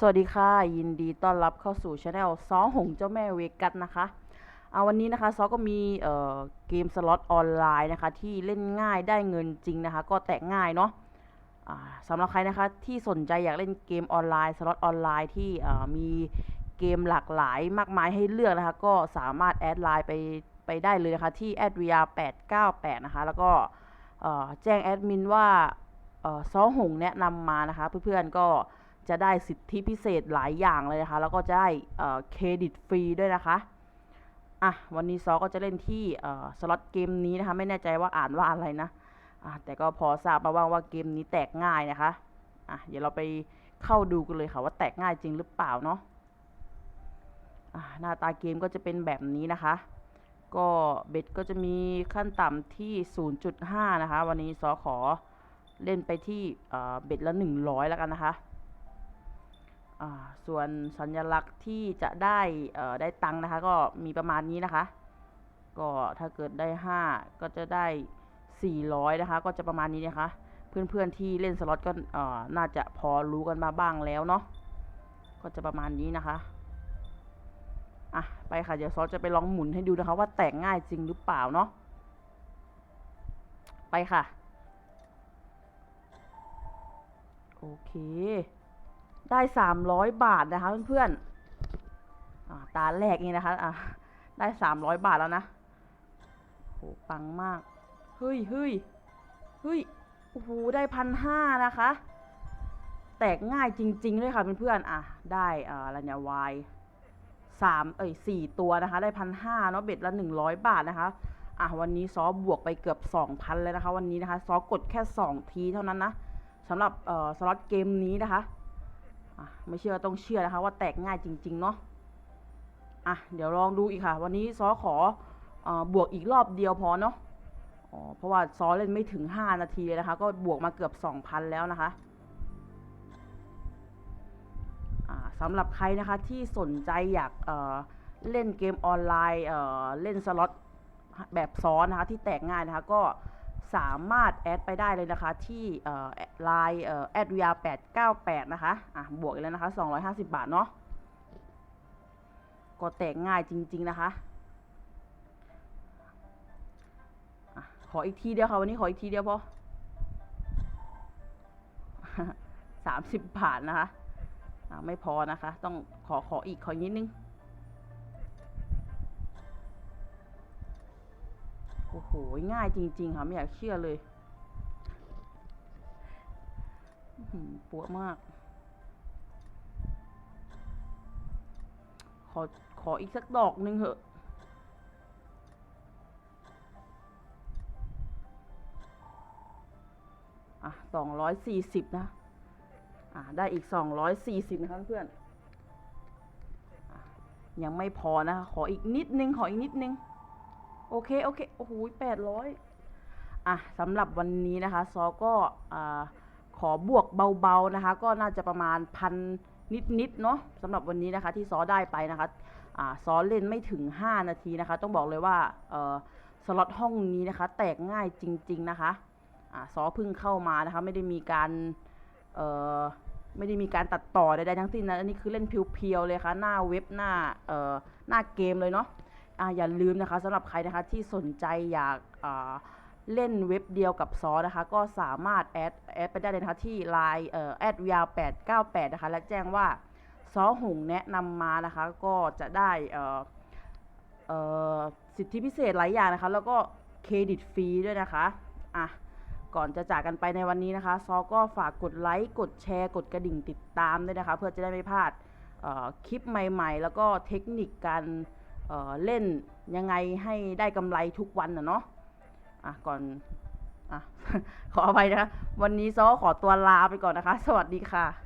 สวัสดีค่ะ ยินดีต้อนรับเข้าสู่ช anel ซอหงเจ้าแม่เวกัสนะคะเอาวันนี้นะคะซอก็มีเเกมสล็อตออนไลน์นะคะ ที่เล่นง่ายได้เงินจริงนะคะ ก็แตกง่ายเนาะสำหรับใครนะคะ ที่สนใจอยากเล่นเกมออนไลน์สล็อตออนไลน์ที่มีเกมหลากหลายมากมายให้เลือกนะคะ ก็สามารถแอดไลน์ไปไปได้เลยนะคะ ที่ a d v r 898นะคะ แล้วก็แจ้งแอดมินว่าซอหงแนะนำมานะคะ เพื่อนๆก็ จะได้สิทธิพิเศษหลายอย่างเลยนะคะ แล้วก็จะได้เครดิตฟรีด้วยนะคะอะวันนี้ซอก็จะเล่นที่สล็อตเกมนี้นะคะ ไม่แน่ใจว่าอ่านว่าอะไรนะอะแต่ก็พอทราบมาบ้างว่าเกมนี้แตกง่ายนะคะอะเดี๋ยวเราไปเข้าดูกันเลยค่ะว่าแตกง่ายจริงหรือเปล่าเนาะอะหน้าตาเกมก็จะเป็นแบบนี้นะคะ ก็เบ็ดก็จะมีขั้นต่ำที่ 0.5 นะคะ วันนี้ซอขอเล่นไปที่เบ็ดละ 100 แล้วกันนะคะ ส่วนสัญลักษณ์ที่จะได้ได้ตังค์นะคะ ก็มีประมาณนี้นะคะ ก็ถ้าเกิดได้ 5 ก็จะได้ 400 นะคะ ก็จะประมาณนี้นะคะ เพื่อนๆที่เล่นสล็อตก็น่าจะพอรู้กันมาบ้างแล้วเนาะก็จะประมาณนี้นะคะอะไปค่ะเดี๋ยวซอสจะไปลองหมุนให้ดูนะคะ ว่าแตกง่ายจริงหรือเปล่าเนาะไปค่ะ โอเค ได้สามร้อยบาทนะคะเพื่อนๆตาแรกนี่นะคะอ่าได้สามร้อยบาทแล้วนะโหปังมาก เฮ้ยเฮ้ยเฮ้ยโอ้โหได้พันห้านะคะ แตกง่ายจริง ๆ ด้วยค่ะเพื่อนๆอะ ได้อ่าอะไรเนี่ยวายสามเอ้ยสี่ตัวนะคะ ได้พันห้าเนาะเบ็ดละหนึ่งร้อยบาทนะคะอะวันนี้ซอบวกไปเกือบสองพันเลยนะคะ วันนี้นะคะ ซอกดแค่สองทีเท่านั้นนะสำหรับเอ่อสล็อตเกมนี้นะคะ อะไม่เชื่อต้องเชื่อนะคะ ว่าแตกง่ายจริง ๆ เนาะอะเดี๋ยวลองดูอีกค่ะ วันนี้ซอขอออบวกอีกรอบเดียวพอเนาะอ๋อเพราะว่าซอเล่นไม่ถึง 5 นาทีเลยนะคะ ก็บวกมาเกือบ 2,000 แล้วนะคะสำหรับใครนะคะที่สนใจอยากเเล่นเกมออนไลน์เเล่นสล็อตแบบซ้อนนะคะที่แตกง่ายนะคะก็ สามารถแอดไปได้เลยนะคะ ที่ไลน์แอดวีอาร์แปดเก้าแปดนะคะอะบวกอีกแล้วนะคะสองร้อยห้าสิบบาทเนาะก็แตกง่ายจริง ๆ นะคะอะขออีกทีเดียวค่ะวันนี้ขออีกทีเดียวพอสามสิบบาทนะคะะไม่พอนะคะ ต้องขอขออีกขออีกนิดนึง อ้โห ง่ายจริง ๆ ค่ะ ไม่อยากเชื่อเลยปวดมาก ขอ ขออีกสักดอกหนึ่งเถอะ อะสองร้อยสี่สิบนะ อะ ได้อีกสองร้อยสี่สิบนะคะเพื่อนอยังไม่พอนะ ขออีกนิดนึง ขออีกนิดนึง โอเค โอเค โอ้โหแปดร้อยอะสำหรับวันนี้นะคะ ซอก็อขอบวกเบาๆนะคะ ก็น่าจะประมาณพันนิดๆเนาะสำหรับวันนี้นะคะ ที่ซอได้ไปนะคะอ่าซอเล่นไม่ถึง 5 นาทีนะคะ ต้องบอกเลยว่าเออสล็อตห้องนี้นะคะ แตกง่ายจริง ๆนะคะอ่าซอเพิ่งเข้ามานะคะ ไม่ได้มีการเออไม่ได้มีการตัดต่อใดๆทั้งสิ้นนะอันนี้คือเล่นเพียวๆเลยค่ะหน้าเว็บหน้าเออหน้าเกมเลยเนาะ อ่าอย่าลืมนะคะสำหรับใครนะคะที่สนใจอยากอ่าเล่นเว็บเดียวกับซอนะคะ ก็สามารถแอดแอดไปได้เลยนะคะที่ Line เอ่อแอด VR 898นะคะและแจ้งว่าซอหงแนะนำมานะคะ ก็จะได้เอ่อเอ่อสิทธิพิเศษหลายอย่างนะคะ แล้วก็เครดิตฟรีด้วยนะคะอะก่อนจะจากกันไปในวันนี้นะคะ ซอก็ฝากกดไลค์กดแชร์กดกระดิ่งติดตามด้วยนะคะ เพื่อจะได้ไม่พลาดคลิปใหม่ ๆ แล้วก็เทคนิคการ เเล่นยังไงให้ได้กำไรทุกวันนะเนาะอะก่อนอะขออภัยนะคะวันนี้ซอขอตัวลาไปก่อนนะคะ สวัสดีค่ะ